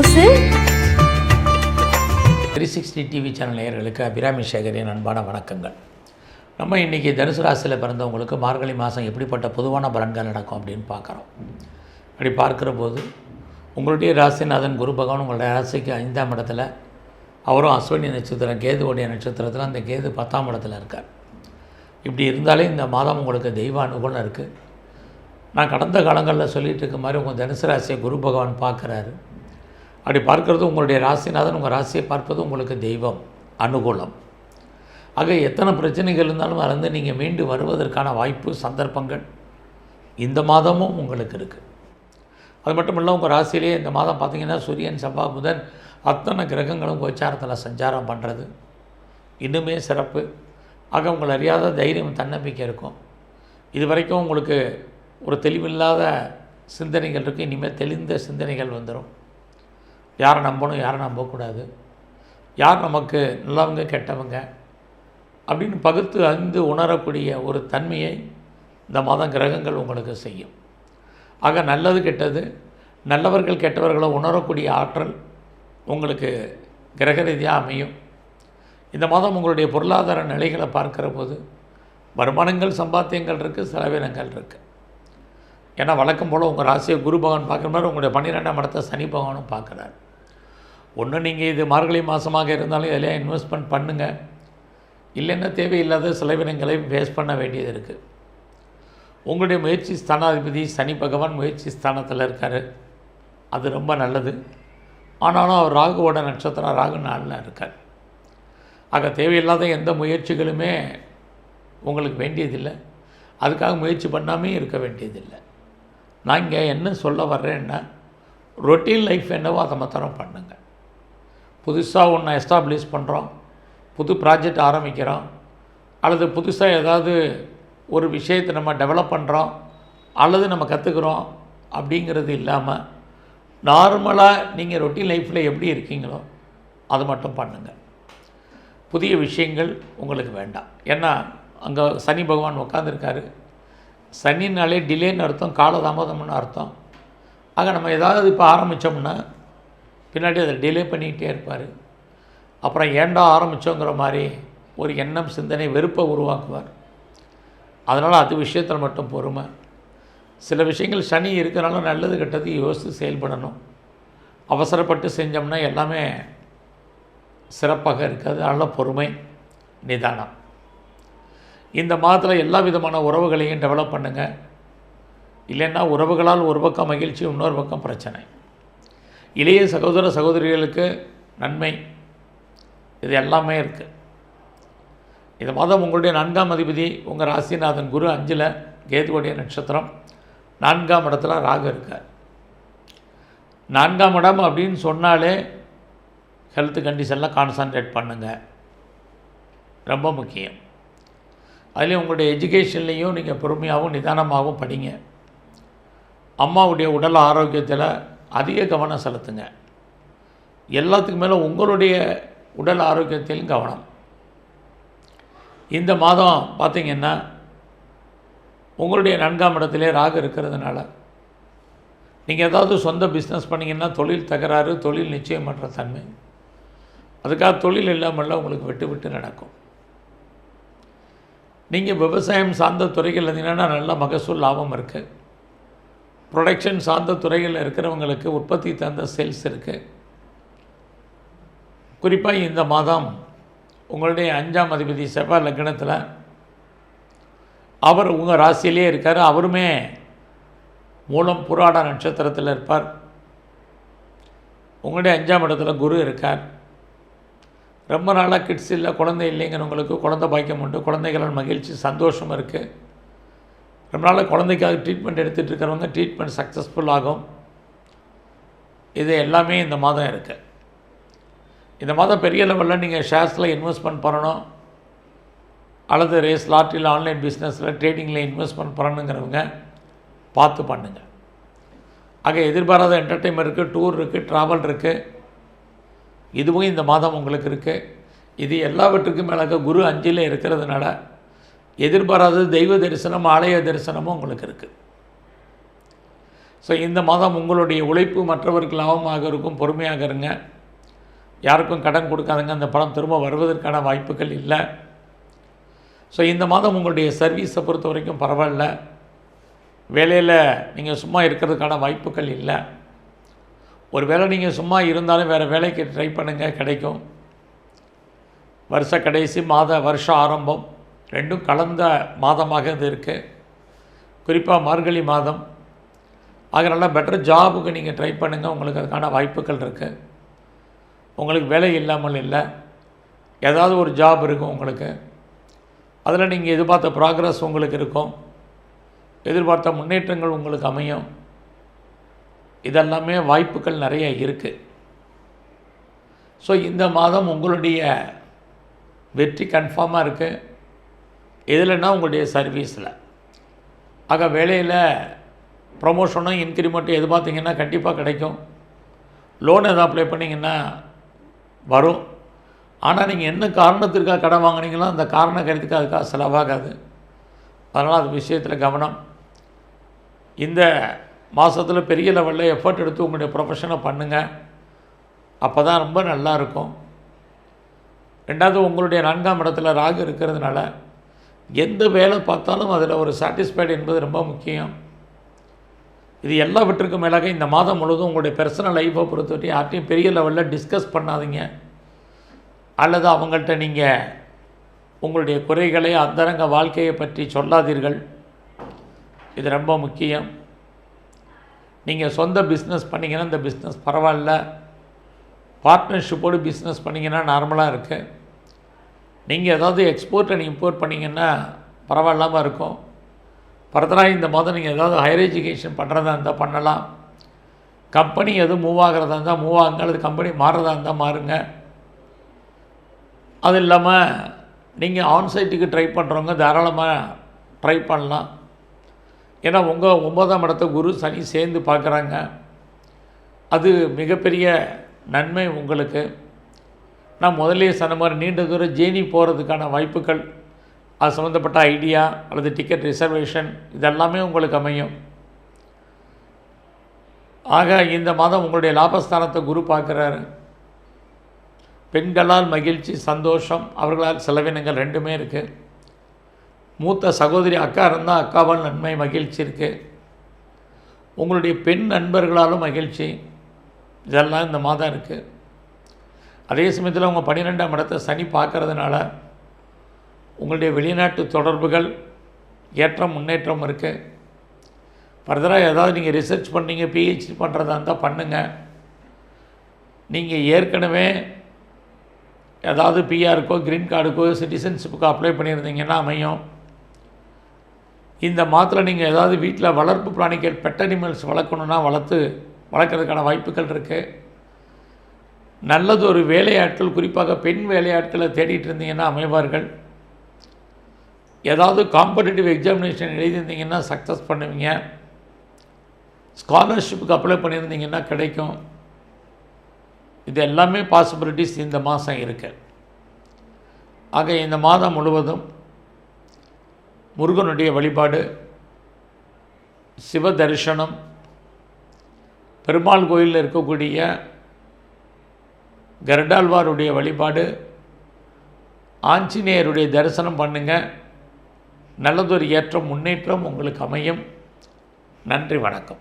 News three sixty TV channel நேயர்களுக்கு அபிராமி சேகரின் அன்பான வணக்கங்கள். நம்ம இன்றைக்கி தனுசு ராசியில் பிறந்தவங்களுக்கு மார்கழி மாதம் எப்படிப்பட்ட பொதுவான பலன்கள் நடக்கும் அப்படின்னு பார்க்குறோம். அப்படி பார்க்குற போது உங்களுடைய ராசிநாதன் குரு பகவான் உங்களுடைய ராசிக்கு ஐந்தாம் இடத்துல அவரும் அஸ்வினி நட்சத்திரம் கேதுவோடைய நட்சத்திரத்தில் அந்த கேது பத்தாம் இடத்துல இருக்கார். இப்படி இருந்தாலே இந்த மாதம் உங்களுக்கு தெய்வ அனுகூலம் இருக்குது நான் கடந்த காலங்களில் சொல்லிகிட்டு இருக்க மாதிரி உங்கள் தனுசு ராசியை குரு பகவான் பார்க்குறாரு. அப்படி பார்க்கறது உங்களுடைய ராசிநாதன் உங்கள் ராசியை பார்ப்பது உங்களுக்கு தெய்வம் அனுகூலம். ஆக எத்தனை பிரச்சனைகள் இருந்தாலும் அதிலிருந்து நீங்கள் மீண்டு வருவதற்கான வாய்ப்பு சந்தர்ப்பங்கள் இந்த மாதமும் உங்களுக்கு இருக்குது அது மட்டும் இல்லை உங்கள் ராசியிலே இந்த மாதம் பார்த்திங்கன்னா சூரியன் செவ்வாய் புதன் அத்தனை கிரகங்களும் கோச்சாரத்தில் சஞ்சாரம் பண்ணுறது இன்னுமே சிறப்பு. ஆக உங்களை அறியாத தைரியம் தன்னம்பிக்கை இருக்கும். இது வரைக்கும் உங்களுக்கு ஒரு தெளிவில்லாத சிந்தனைகள் இருக்குது இனிமேல் தெளிந்த சிந்தனைகள் வந்துடும் யாரை நம்பணும் யாரை நம்பக்கூடாது? யார் நமக்கு நல்லவங்க கெட்டவங்க? அப்படின்னு பகுத்து அறிந்து உணரக்கூடிய ஒரு தன்மையை இந்த மாதம் கிரகங்கள் உங்களுக்கு செய்யும். ஆக நல்லது கெட்டது நல்லவர்கள் கெட்டவர்களை உணரக்கூடிய ஆற்றல் உங்களுக்கு கிரக ரீதியாக அமையும். இந்த மாதம் உங்களுடைய பொருளாதார நிலைகளை பார்க்குற போது வருமானங்கள் சம்பாத்தியங்கள் இருக்குது செலவினங்கள் இருக்குது ஏன்னா வழக்கம் போல் உங்கள் ராசியை குரு பகவான் பார்க்குற மாதிரி உங்களுடைய பன்னிரெண்டாம் இடத்த சனி பகவானும் பார்க்குறாரு. ஒன்று நீங்கள் இது மார்கழி மாதமாக இருந்தாலும் இதில் இன்வெஸ்ட்மெண்ட் பண்ணுங்கள் இல்லைன்னா தேவையில்லாத செலவினங்களை வேஸ்ட் பண்ண வேண்டியது இருக்குது உங்களுடைய முயற்சி ஸ்தானாதிபதி சனி பகவான் முயற்சி ஸ்தானத்தில் இருக்கார். அது ரொம்ப நல்லது. ஆனாலும் அவர் ராகுவோட நட்சத்திரம் ராகு நாளில் இருக்கார். ஆக தேவையில்லாத எந்த முயற்சிகளுமே உங்களுக்கு வேண்டியதில்லை. அதுக்காக முயற்சி பண்ணாமே இருக்க வேண்டியதில்லை. நான் இங்கே என்ன சொல்ல வர்றேன்னா ரொட்டீன் லைஃப் என்னவோ அதை மாத்திரம் பண்ணுங்கள் புதுசாக ஒன்று எஸ்டாப்ளிஷ் பண்ணுறோம் புது ப்ராஜெக்ட் ஆரம்பிக்கிறோம். அல்லது புதுசாக ஏதாவது ஒரு விஷயத்தை நம்ம டெவலப் பண்ணுறோம் அல்லது நம்ம கற்றுக்குறோம் அப்படிங்கிறது இல்லாமல் நார்மலாக நீங்கள் ரொட்டீன் லைஃப்பில் எப்படி இருக்கீங்களோ அது மட்டும் பண்ணுங்கள் புதிய விஷயங்கள் உங்களுக்கு வேண்டாம். ஏன்னா அங்கே சனி பகவான் உட்காந்துருக்காரு சனினாலே டிலேன்னு அர்த்தம் காலதாமதம்னு அர்த்தம். ஆக நம்ம ஏதாவது இப்போ ஆரம்பித்தோம்னா பின்னாடி அதை டிலே பண்ணிக்கிட்டே இருப்பார். அப்புறம் ஏண்டா ஆரம்பித்தோங்கிற மாதிரி ஒரு எண்ணம் சிந்தனை வெறுப்பை உருவாக்குவார். அதனால் அது விஷயத்தில் மட்டும் பொறுமை. சில விஷயங்கள் சனி இருக்கிறனால நல்லது கெட்டது யோசித்து செயல்படணும். அவசரப்பட்டு செஞ்சோம்னா எல்லாமே சிறப்பாக இருக்காது. அதனால் பொறுமை நிதானம். இந்த மாதத்தில் எல்லா விதமான உறவுகளையும் டெவலப் பண்ணுங்கள் இல்லைன்னா உறவுகளால் ஒரு பக்கம் மகிழ்ச்சி இன்னொரு பக்கம் பிரச்சனை. இளைய சகோதர சகோதரிகளுக்கு நன்மை. இது எல்லாமே இருக்குது இந்த மாதம் உங்களுடைய நான்காம் அதிபதி உங்கள் ராசிநாதன் குரு அஞ்சில் கேதுவுடைய நட்சத்திரம். நான்காம் இடத்துல ராகு இருக்கார். நான்காம் இடம் அப்படின்னு சொன்னாலே ஹெல்த் கண்டிஷனில் கான்சன்ட்ரேட் பண்ணுங்கள் ரொம்ப முக்கியம். அதுலேயும் உங்களுடைய எஜுகேஷன்லேயும் நீங்கள் பொறுமையாகவும் நிதானமாகவும் படிங்க. அம்மாவுடைய உடல் ஆரோக்கியத்தில் அதிக கவனம் செலுத்துங்க. எல்லாத்துக்கு மேலே உங்களுடைய உடல் ஆரோக்கியத்திலும் கவனம். இந்த மாதம் பார்த்திங்கன்னா உங்களுடைய நான்காம் இடத்திலே ராகு இருக்கிறதுனால நீங்கள் ஏதாவது சொந்த பிஸ்னஸ் பண்ணிங்கன்னா தொழில் தகராறு தொழில் நிச்சயமற்ற தன்மை. அதுக்காக தொழில் இல்லாமல் உங்களுக்கு விட்டு விட்டு நடக்கும். நீங்கள் விவசாயம் சார்ந்த துறைகள் இருந்தீங்கன்னா நல்ல மகசூல் லாபம் இருக்குது ப்ரொடக்ஷன் சார்ந்த துறைகளில் இருக்கிறவங்களுக்கு உற்பத்தி தந்த சேல்ஸ் இருக்குது குறிப்பாக இந்த மாதம் உங்களுடைய அஞ்சாம் அதிபதி செவ்வாய் லக்னத்தில் அவர் உங்கள் ராசியிலே இருக்கார். அவருமே மூலம் புராட நட்சத்திரத்தில் இருப்பார். உங்களுடைய அஞ்சாம் இடத்துல குரு இருக்கார். ரொம்ப நாளாக கிட்ஸ் இல்லை குழந்தை இல்லைங்கிறவங்களுக்கு குழந்தை பாக்கியம் உண்டு. குழந்தைகளால் மகிழ்ச்சி சந்தோஷம் இருக்குது ரொம்ப நாளாக குழந்தைக்காக ட்ரீட்மெண்ட் எடுத்துகிட்டு இருக்கிறவங்க ட்ரீட்மெண்ட் சக்ஸஸ்ஃபுல் ஆகும். இது எல்லாமே இந்த மாதம் இருக்குது இந்த மாதம் பெரிய லெவலில் நீங்கள் ஷேர்ஸில் இன்வெஸ்ட்மெண்ட் பண்ணணும். அல்லது ரேஸ் லாட்ரியில் ஆன்லைன் பிஸ்னஸில் ட்ரேடிங்கில் இன்வெஸ்ட்மெண்ட் பண்ணணுங்கிறவங்க பார்த்து பண்ணுங்கள் ஆக எதிர்பாராத என்டர்டைன்மெண்ட் இருக்குது டூர் இருக்குது ட்ராவல் இருக்குது இதுவும் இந்த மாதம் உங்களுக்கு இருக்குது இது எல்லாவற்றுக்கும் மேலாக குரு அஞ்சில் இருக்கிறதுனால எதிர்பாராத தெய்வ தரிசனம் ஆலய தரிசனமும் உங்களுக்கு இருக்குது ஸோ இந்த மாதம் உங்களுடைய உழைப்பு மற்றவருக்கு லாபமாக இருக்கும் பொறுமையாக இருங்க. யாருக்கும் கடன் கொடுக்காதுங்க அந்த பணம் திரும்ப வருவதற்கான வாய்ப்புகள் இல்லை. ஸோ இந்த மாதம் உங்களுடைய சர்வீஸை பொறுத்த வரைக்கும் பரவாயில்ல. வேலையில் நீங்கள் சும்மா இருக்கிறதுக்கான வாய்ப்புகள் இல்லை. ஒரு வேளை நீங்கள் சும்மா இருந்தாலும் வேறு வேலைக்கு ட்ரை பண்ணுங்கள் கிடைக்கும். வருஷ கடைசி மாத வருஷம் ஆரம்பம். ரெண்டும் கலந்த மாதமாக இது இருக்குது குறிப்பாக மார்கழி மாதம். ஆக நல்லா பெட்டர் ஜாபுக்கு நீங்கள் ட்ரை பண்ணுங்கள் உங்களுக்கு அதுக்கான வாய்ப்புகள் இருக்குது உங்களுக்கு வேலை இல்லாமல் இல்லை. ஏதாவது ஒரு ஜாப் இருக்கும் உங்களுக்கு. அதில் நீங்கள் எதிர்பார்த்த ப்ராக்ரஸ் உங்களுக்கு இருக்கும். எதிர்பார்த்த முன்னேற்றங்கள் உங்களுக்கு அமையும். இதெல்லாமே வாய்ப்புகள் நிறைய இருக்குது ஸோ இந்த மாதம் உங்களுடைய வெற்றி கன்ஃபார்மாக இருக்குது எதுலன்னா உங்களுடைய சர்வீஸில். ஆக வேலையில் ப்ரொமோஷனும் இன்க்ரிமெண்ட்டும் எதிர்பார்த்தீங்கன்னா கண்டிப்பாக கிடைக்கும். லோன் எதாவது அப்ளை பண்ணிங்கன்னா வரும். ஆனால் நீங்கள் என்ன காரணத்திற்காக கடன் வாங்குனீங்களோ அந்த காரண கருத்துக்கு அதுக்காக செலவாகாது. அதனால் அது விஷயத்தில் கவனம். இந்த மாதத்தில் பெரிய லெவலில் எஃபர்ட் எடுத்து உங்களுடைய ப்ரொஃபஷனை பண்ணுங்கள் அப்போ தான் ரொம்ப நல்லா இருக்கும். ரெண்டாவது உங்களுடைய நான்காம் இடத்துல ராகு இருக்கிறதுனால எந்த வேலை பார்த்தாலும் அதில் ஒரு சாட்டிஸ்ஃபைடு என்பது ரொம்ப முக்கியம். இது எல்லாவற்றுக்கும் மேலாக இந்த மாதம் முழுவதும் உங்களுடைய பர்சனல் லைஃப்பை பொறுத்தவரை யார்ட்டையும் பெரிய லெவலில் டிஸ்கஸ் பண்ணாதீங்க. அல்லது அவங்கள்ட்ட நீங்கள் உங்களுடைய குறைகளை அந்தரங்க வாழ்க்கையை பற்றி சொல்லாதீர்கள். இது ரொம்ப முக்கியம். நீங்கள் சொந்த பிஸ்னஸ் பண்ணிங்கன்னா இந்த பிஸ்னஸ் பரவாயில்ல. பார்ட்னர்ஷிப்போடு பிஸ்னஸ் பண்ணிங்கன்னா நார்மலாக இருக்குது நீங்கள் ஏதாவது எக்ஸ்போர்ட் அண்ட் இம்போர்ட் பண்ணிங்கன்னா பரவாயில்லாமல் இருக்கும். ஃபர்தராக இந்த மாதம் நீங்கள் ஏதாவது ஹையர் எஜுகேஷன் பண்ணுறதா இருந்தால் பண்ணலாம். கம்பெனி எதுவும் மூவ் ஆகிறதா இருந்தால் மூவ் ஆகுங்க. அல்லது கம்பெனி மாறுறதா இருந்தால் மாறுங்க. அது இல்லாமல் நீங்கள் ஆன்சைட்டுக்கு ட்ரை பண்ணுறவங்க தாராளமாக ட்ரை பண்ணலாம். ஏன்னா உங்கள் ஒன்பதாம் இடத்த குரு சனி சேர்ந்து பார்க்குறாங்க. அது மிகப்பெரிய நன்மை உங்களுக்கு. நான் முதலே சொன்ன மாதிரி நீண்ட தூரம் ஜேர்னி போகிறதுக்கான வாய்ப்புகள் அது சம்மந்தப்பட்ட ஐடியா அல்லது டிக்கெட் ரிசர்வேஷன் இதெல்லாமே உங்களுக்கு அமையும். ஆக இந்த மாதம் உங்களுடைய லாபஸ்தானத்தை குரு பார்க்குறாரு. பெண்களால் மகிழ்ச்சி சந்தோஷம் அவர்களால் செலவினங்கள் ரெண்டுமே இருக்குது மூத்த சகோதரி அக்கா இருந்தால் அக்காவால் நன்மை மகிழ்ச்சி இருக்குது உங்களுடைய பெண் நண்பர்களாலும் மகிழ்ச்சி. இதெல்லாம் இந்த மாதம் இருக்குது அதே சமயத்தில் உங்கள் பன்னிரெண்டாம் இடத்தை சனி பார்க்கறதுனால உங்களுடைய வெளிநாட்டு தொடர்புகள் ஏற்றம் முன்னேற்றம் இருக்குது ஃபர்தராக ஏதாவது நீங்கள் ரிசர்ச் பண்ணீங்க பிஹெச்டி பண்ணுறதா இருந்தால் பண்ணுங்கள் நீங்கள் ஏற்கனவே ஏதாவது பிஆருக்கோ க்ரீன் கார்டுக்கோ சிட்டிசன்ஷிப்புக்கோ அப்ளை பண்ணியிருந்தீங்கன்னா அமையும். இந்த மாதத்தில் நீங்கள் ஏதாவது வீட்டில் வளர்ப்பு பிராணிகள் பெட் அனிமல்ஸ் வளர்க்கணுன்னா வளர்த்து வளர்க்குறதுக்கான வாய்ப்புகள் இருக்குது நல்லது ஒரு வேலையாட்கள் குறிப்பாக பெண் வேலையாட்களை தேடிட்டு இருந்தீங்கன்னா அமைவார்கள். ஏதாவது காம்படிட்டிவ் எக்ஸாமினேஷன் எழுதியிருந்தீங்கன்னா சக்ஸஸ் பண்ணுவீங்க. ஸ்காலர்ஷிப்புக்கு அப்ளை பண்ணியிருந்தீங்கன்னா கிடைக்கும். இது எல்லாமே பாசிபிலிட்டிஸ் இந்த மாதம் இருக்கு. ஆக இந்த மாதம் முழுவதும் முருகனுடைய வழிபாடு சிவ தரிசனம் பெருமாள் கோயிலில் இருக்கக்கூடிய கருடாழ்வாருடைய வழிபாடு ஆஞ்சநேயருடைய தரிசனம் பண்ணுங்கள் நல்லதொரு ஏற்றம் முன்னேற்றம் உங்களுக்கு அமையும். நன்றி வணக்கம்.